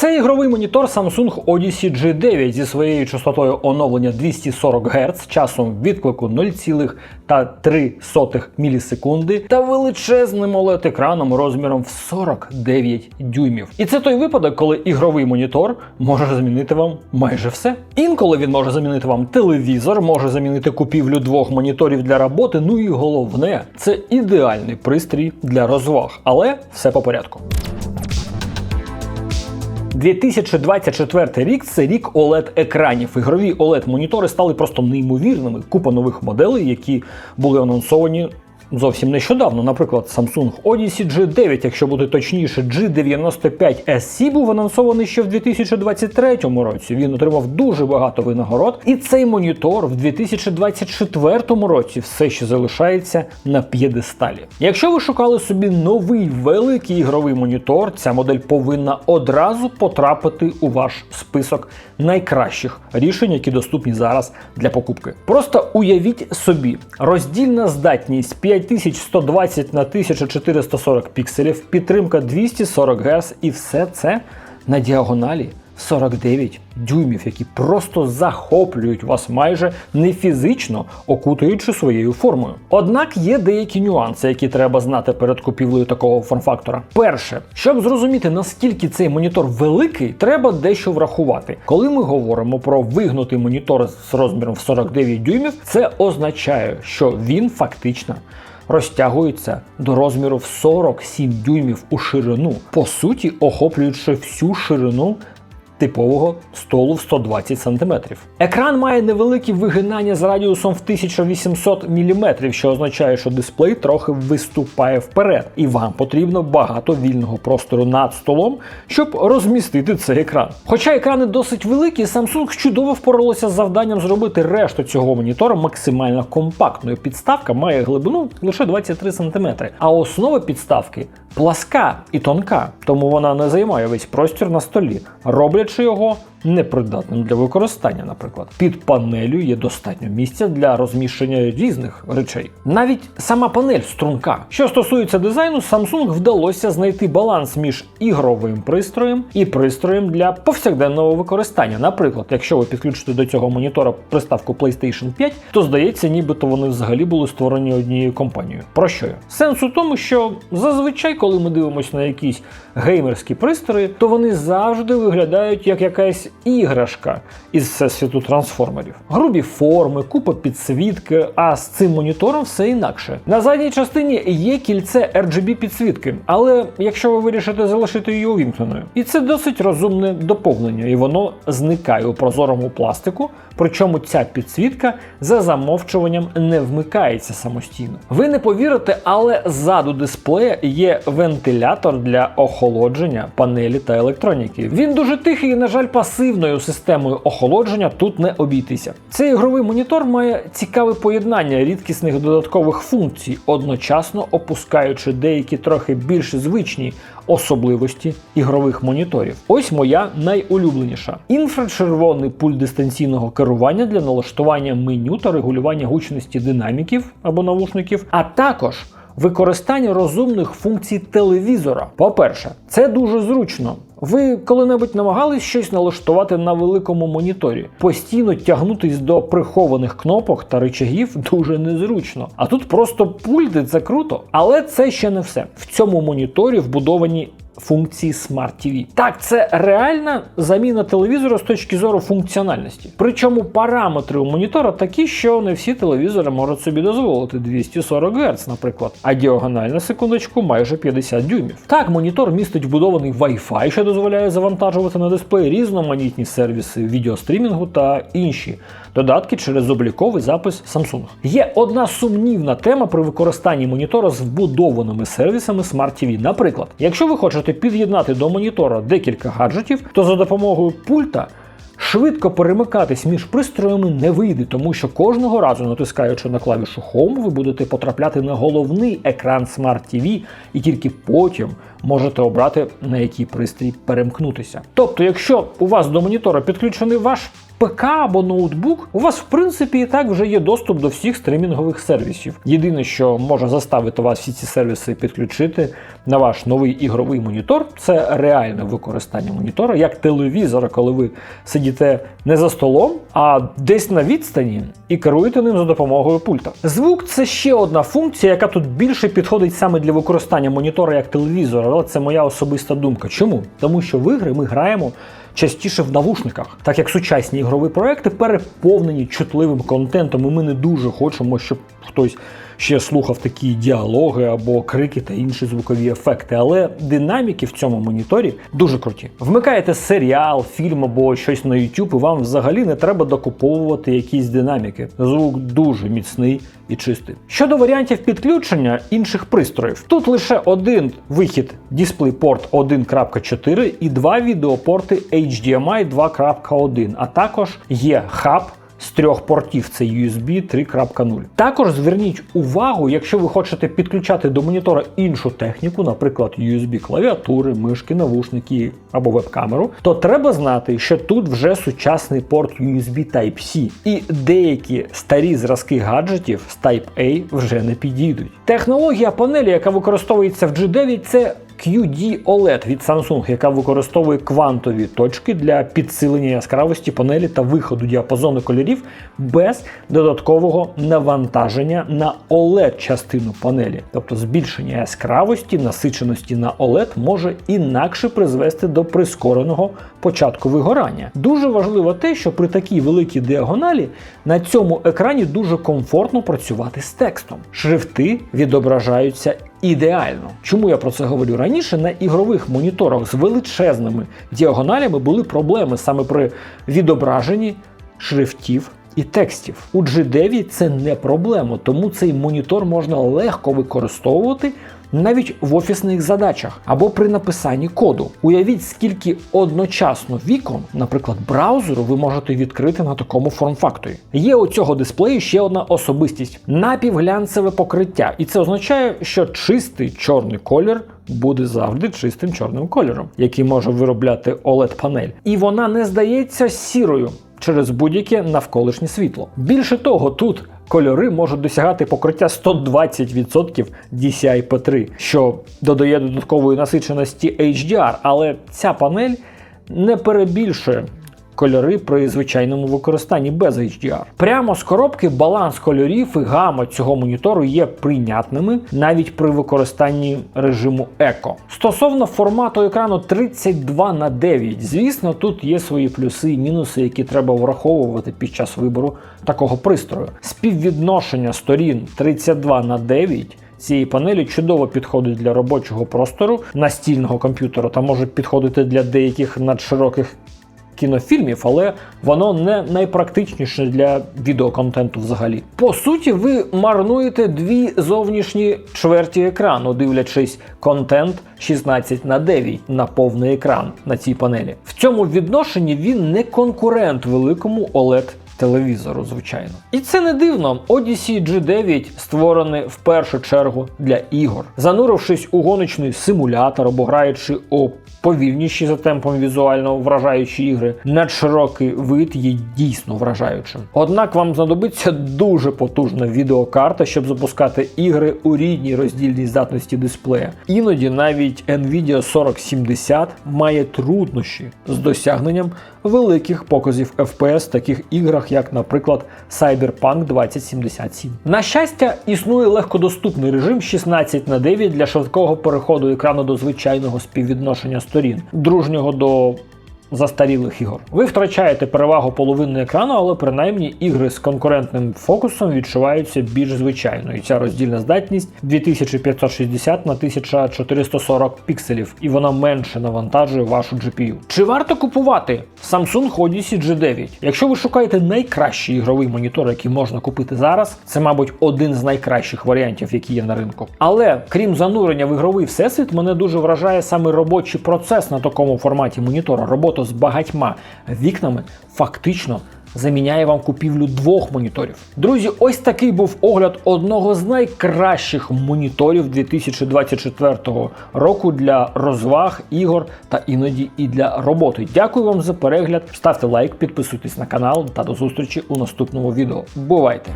Це ігровий монітор Samsung Odyssey G9 зі своєю частотою оновлення 240 Гц, часом відклику 0,3 мілісекунди та величезним oled екраном розміром в 49 дюймів. І це той випадок, коли ігровий монітор може замінити вам майже все. Інколи він може замінити вам телевізор, може замінити купівлю двох моніторів для роботи. Ну і головне, це ідеальний пристрій для розваг. Але все по порядку. 2024 рік це рік oled екранів. Ігрові oled монітори стали просто неймовірними. Купа нових моделей, які були анонсовані. Зовсім нещодавно, наприклад, Samsung Odyssey G9, якщо бути точніше, G95 SC був анонсований ще в 2023 році. Він отримав дуже багато винагород, і цей монітор в 2024 році все ще залишається на п'єдесталі. Якщо ви шукали собі новий великий ігровий монітор, ця модель повинна одразу потрапити у ваш список найкращих рішень, які доступні зараз для покупки. Просто уявіть собі, роздільна здатність 5120 на 1440 пікселів, підтримка 240 Гц і все це на діагоналі 49 дюймів, які просто захоплюють вас майже не фізично окутуючи своєю формою. Однак є деякі нюанси, які треба знати перед купівлею такого форм-фактора. Перше, щоб зрозуміти наскільки цей монітор великий, треба дещо врахувати. Коли ми говоримо про вигнутий монітор з розміром в 49 дюймів, це означає, що він фактично розтягується до розміру в 47 дюймів у ширину, по суті, охоплюючи всю ширину. Типового столу в 120 см. Екран має невеликі вигинання з радіусом в 1800 мм, що означає, що дисплей трохи виступає вперед, і вам потрібно багато вільного простору над столом, щоб розмістити цей екран. Хоча екрани досить великі, Samsung чудово впоралося з завданням зробити решту цього монітора максимально компактною. Підставка має глибину лише 23 см, а основа підставки пласка і тонка, тому вона не займає весь простір на столі, роблячи його непридатним для використання, наприклад. Під панелю є достатньо місця для розміщення різних речей. Навіть сама панель струнка. Що стосується дизайну, Samsung вдалося знайти баланс між ігровим пристроєм і пристроєм для повсякденного використання. Наприклад, якщо ви підключите до цього монітора приставку PlayStation 5, то здається, нібито вони взагалі були створені однією компанією. Про що я? Сенс у тому, що зазвичай, коли ми дивимося на якісь геймерські пристрої, то вони завжди виглядають як якась іграшка із всесвіту трансформерів. Грубі форми, купа підсвітки, а з цим монітором все інакше. На задній частині є кільце RGB підсвітки, але якщо ви вирішите залишити її увімкненою, і це досить розумне доповнення, і воно зникає у прозорому пластику. Причому ця підсвітка за замовчуванням не вмикається самостійно. Ви не повірите, але ззаду дисплея є вентилятор для охолодження панелі та електроніки. Він дуже тихий і, на жаль, пасивною системою охолодження тут не обійтися. Цей ігровий монітор має цікаве поєднання рідкісних додаткових функцій, одночасно опускаючи деякі трохи більш звичні особливості ігрових моніторів. Ось моя найулюбленіша: інфрачервоний пульт дистанційного керування для налаштування меню та регулювання гучності динаміків або навушників, а також використання розумних функцій телевізора. По-перше, це дуже зручно. Ви коли-небудь намагались щось налаштувати на великому моніторі? Постійно тягнутись до прихованих кнопок та речагів дуже незручно. А тут просто пульти це круто. Але це ще не все. В цьому моніторі вбудовані функції Smart TV. Так, це реальна заміна телевізора з точки зору функціональності. Причому параметри у монітора такі, що не всі телевізори можуть собі дозволити 240 Гц, наприклад, а діагональна секундочку майже 50 дюймів. Так, монітор містить вбудований Wi-Fi, що дозволяє завантажувати на дисплей різноманітні сервіси відеострімінгу та інші додатки через обліковий запис Samsung. Є одна сумнівна тема при використанні монітора з вбудованими сервісами Smart TV. Наприклад, якщо ви хочете під'єднати до монітора декілька гаджетів, то за допомогою пульта. Швидко перемикатись між пристроями не вийде, тому що кожного разу, натискаючи на клавішу Home, ви будете потрапляти на головний екран Smart TV і тільки потім можете обрати на який пристрій перемкнутися. Тобто, якщо у вас до монітора підключений ваш ПК або ноутбук, у вас в принципі і так вже є доступ до всіх стрімінгових сервісів. Єдине, що може заставити вас всі ці сервіси підключити на ваш новий ігровий монітор, це реальне використання монітора як телевізора, коли ви сидіте не за столом, а десь на відстані і керуєте ним за допомогою пульта. Звук це ще одна функція, яка тут більше підходить саме для використання монітора як телевізора. Але це моя особиста думка. Чому? Тому що в ігри ми граємо. Частіше в навушниках, так як сучасні ігрові проекти переповнені чутливим контентом, і ми не дуже хочемо, щоб хтось ще слухав такі діалоги або крики та інші звукові ефекти. Але динаміки в цьому моніторі дуже круті. Вмикаєте серіал, фільм або щось на YouTube, і вам взагалі не треба докуповувати якісь динаміки. Звук дуже міцний і чистий. Щодо варіантів підключення інших пристроїв, тут лише один вихід DisplayPort 1.4 і два відеопорти HDMI 2.1, а також є хаб з трьох портів це USB 3.0. Також зверніть увагу, якщо ви хочете підключати до монітора іншу техніку, наприклад, USB клавіатури, мишки, навушники або веб-камеру, то треба знати, що тут вже сучасний порт USB Type-C, і деякі старі зразки гаджетів з Type-A вже не підійдуть. Технологія панелі, яка використовується в G9, це QD OLED від Samsung, яка використовує квантові точки для підсилення яскравості панелі та виходу діапазону кольорів без додаткового навантаження на OLED частину панелі. Тобто збільшення яскравості, насиченості на OLED може інакше призвести до прискореного початку вигорання. Дуже важливо те, що при такій великій діагоналі на цьому екрані дуже комфортно працювати з текстом. Шрифти відображаються ідеально. Чому я про це говорю раніше? На ігрових моніторах з величезними діагоналями були проблеми саме при відображенні шрифтів. І текстів у G9 це не проблема, тому цей монітор можна легко використовувати навіть в офісних задачах або при написанні коду. Уявіть, скільки одночасно вікон, наприклад, браузеру, ви можете відкрити на такому форм-факторі. Є у цього дисплею ще одна особистість напівглянцеве покриття, і це означає, що чистий чорний колір. Буде завжди чистим чорним кольором, який може виробляти oled панель І вона не здається сірою через будь-яке навколишнє світло. Більше того, тут кольори можуть досягати покриття 120% DCI-P3, що додає додаткової насиченості HDR, але ця панель не перебільшує. Кольори при звичайному використанні без HDR. Прямо з коробки баланс кольорів і гама цього монітору є прийнятними навіть при використанні режиму Eco. Стосовно формату екрану 32 на 9, звісно, тут є свої плюси і мінуси, які треба враховувати під час вибору такого пристрою. Співвідношення сторін 32 на 9 Цієї панелі чудово підходить для робочого простору настільного комп'ютера та може підходити для деяких надшироких кінофільмів, але воно не найпрактичніше для відеоконтенту взагалі. По суті, ви марнуєте дві зовнішні чверті екрану, дивлячись контент 16 на 9 на повний екран на цій панелі. В цьому відношенні він не конкурент великому OLED телевізору, звичайно. І це не дивно. Odyssey G9 створений в першу чергу для ігор. Занурившись у гоночний симулятор або граючи у повільніші за темпом візуально вражаючі ігри, надширокий вид є дійсно вражаючим. Однак вам знадобиться дуже потужна відеокарта, щоб запускати ігри у рідній роздільній здатності дисплея. Іноді навіть Nvidia 4070 має труднощі з досягненням великих показів FPS в таких іграх, як, наприклад, Cyberpunk 2077. На щастя, існує легкодоступний режим 16 на 9 для швидкого переходу екрану до звичайного співвідношення сторін, дружнього до застарілих ігор. Ви втрачаєте перевагу половини екрану, але принаймні ігри з конкурентним фокусом відчуваються більш звичайно. І ця роздільна здатність 2560 на 1440 пікселів, і вона менше навантажує вашу GPU. Чи варто купувати Samsung Odyssey G9? Якщо ви шукаєте найкращий ігровий монітор, який можна купити зараз, це, мабуть, один з найкращих варіантів, які є на ринку. Але крім занурення в ігровий всесвіт, мене дуже вражає саме робочий процес на такому форматі монітора. Робота з багатьма вікнами фактично заміняє вам купівлю двох моніторів. Друзі, ось такий був огляд одного з найкращих моніторів 2024 року для розваг, ігор та іноді і для роботи. Дякую вам за перегляд. Ставте лайк, підписуйтесь на канал та до зустрічі у наступному відео. Бувайте!